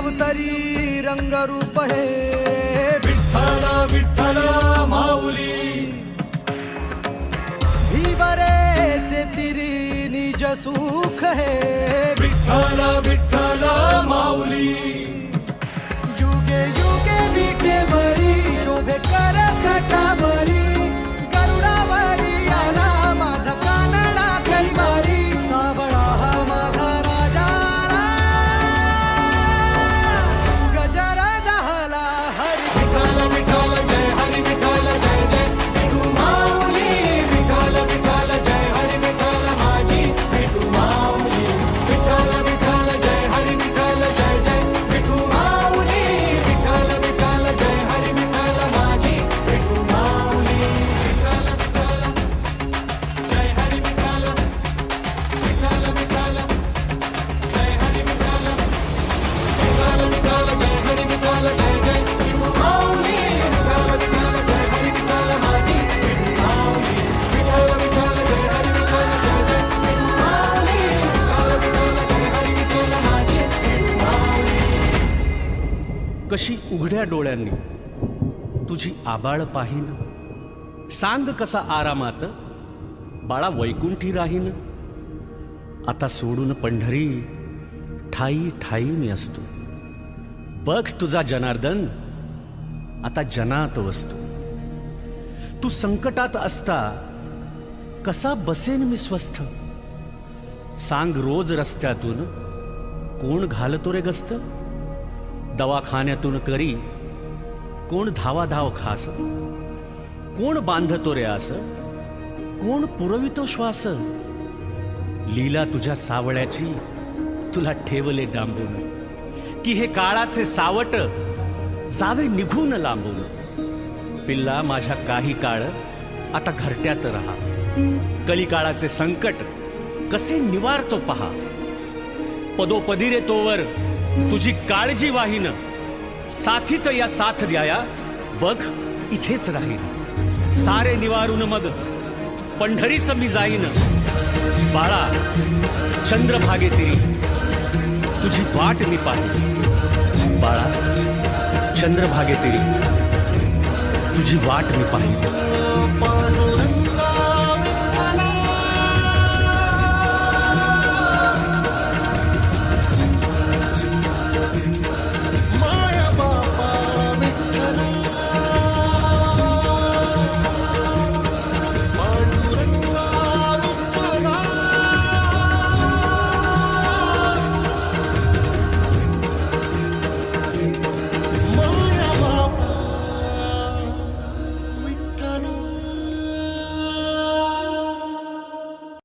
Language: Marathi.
अवतरी रंगरूप हे विठ्ठल विठ्ठल माऊली. भीवरेचे तिरी निज सुख हे विठ्ठल विठ्ठल माऊली. कशी उघड्या डोळ्यांनी तुझी आबाळ पाहीन? सांग कसा आरामात? बाळा वैकुंठी राहीन. आता सोडून पंढरी ठाई ठाई मी असतो. बघ तुझा जनार्दन आता जनात वसतो. तू संकटात असता कसा बसेन मी स्वस्थ? सांग रोज रस्त्यातून कोण घालतो रे गस्त? दवाखान्यातून करी. कोण धावाधाव खास कोण बांधतो रे आस कोण पुरवितो श्वास. लीला तुझ्या सावळ्याची तुला ठेवले डांबून. की हे काळाचे सावट जावे निघून लांबून. पिल्ला माझ्या काही काळ आता घरट्यात राहा. कलिकाळाचे संकट कसे निवारतो पहा. पदोपदी रे तोवर तुझी काळजी वाहीन. साथीत या साथ द्याया. बघ इथेच राहीन. सारे निवारून मग. पंढरीस मी जाईन. बाळा चंद्रभागे तिरी. तुझी वाट मी पाहिली बाळा चंद्रभागे तिरी. तुझी वाट मी पाहिली